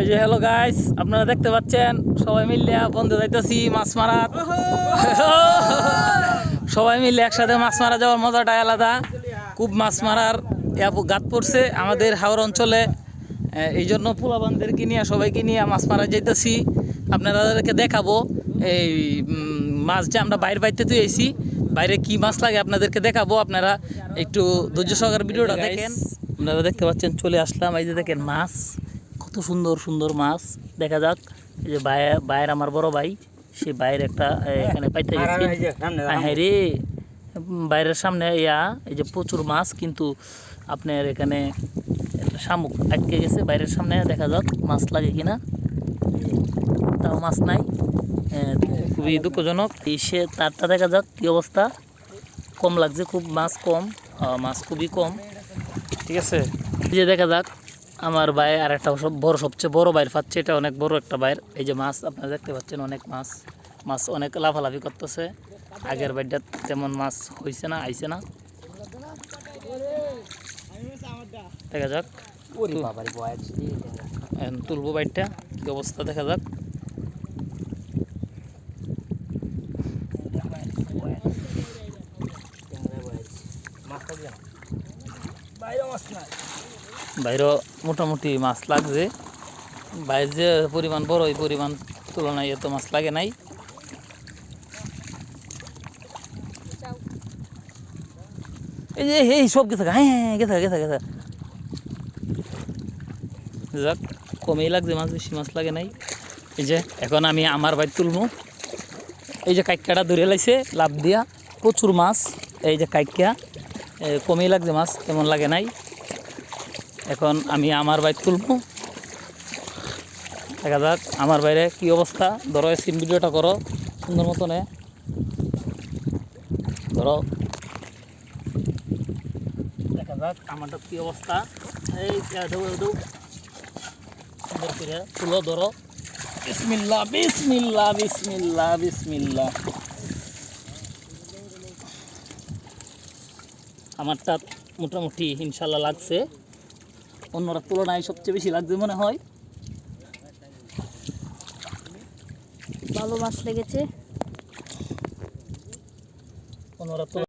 এই যে hello guys আপনারা দেখতে পাচ্ছেন? সবাই মিলে বন্ধু যাইতেছি মাছ মারার। সবাই মিলে একসাথে মাছ মারা যাওয়ার মজাটা আলাদা। খুব মাছ মারার গাত পড়ছে আমাদের হাওড় অঞ্চলে। এই জন্য পোলাবানদেরকে নিয়ে সবাইকে নিয়ে মাছ মারা যাইতেছি। আপনাদেরকে দেখাবো। এই মাছ যে আমরা বাইরে বাইতে তুই আইছি বাইরে কি মাছ লাগে আপনাদেরকে দেখাবো। আপনারা একটু ধৈর্য সহকারে ভিডিওটা দেখেন। আপনারা দেখতে পাচ্ছেন চলে আসলাম। এই যে দেখেন মাছ। সুন্দর সুন্দর মাছ। দেখা যাক এই যে ভাই ভাইয়ের আমার বড় ভাই সে ভাইয়ের একটা এখানে পাইতে গেছি। হ্যাঁ রে বাইরের সামনে ইয়া এই যে প্রচুর মাছ কিন্তু আপনার এখানে শামুক আটকে গেছে। বাইরের সামনে দেখা যাক মাছ লাগে কিনা। তাও মাছ নাই। খুবই দুঃখজনক। এই সে তারটা দেখা যাক কি অবস্থা। কম লাগছে খুব মাছ কম। মাছ খুবই কম। ঠিক আছে? এই যে দেখা যাক। আমার ভাই আর একটা সব বড় সবচেয়ে বড় বাইর পাচ্ছে এটা অনেক বড় একটা বাইর এই যে মাছ আপনারা দেখতে পাচ্ছেন অনেক মাছ। মাছ অনেক লাফালাফি করতেছে। আগের বাইরটা তেমন মাছ হয়েছে না আইছে না। দেখা যাক। তুলবো বাইরটা কি অবস্থা দেখা যাক। বাইরেও মোটামুটি মাছ লাগছে। বাইরে যে পরিমাণ বড় পরিমাণ তুলনায় এত মাছ লাগে নাই। এই যে, এই সব গেছে হ্যাঁ হ্যাঁ গেছে গেছে গেছে যাক, কমেই লাগছে মাছ, বেশি মাছ লাগে নাই। এই যে, এখন আমি আমার বাইর তুলবো। এই যে কাইকাটা ধরে লাইছে, লাভ দিয়া প্রচুর মাছ। এই যে কাইকা কমেই লাগছে মাছ, তেমন লাগে নাই। এখন আমি আমার বাইর তুলবো। দেখা যাক আমার বাইরে কি অবস্থা। ধরো সিন ভিডিওটা করো, সুন্দর মতনে। ধরো। দেখা যাক আমারটা কি অবস্থা। এই সুন্দর করে তুলো, ধরো। বিসমিল্লা বিসমিল্লা বিসমিল্লা বিসমিল্লা আমারটা মোটামুটি ইনশাল্লাহ লাগছে। অন্যরা তুলনায় সবচেয়ে বেশি লাগছে মনে হয়। ভালো মাছ লেগেছে। অন্যরা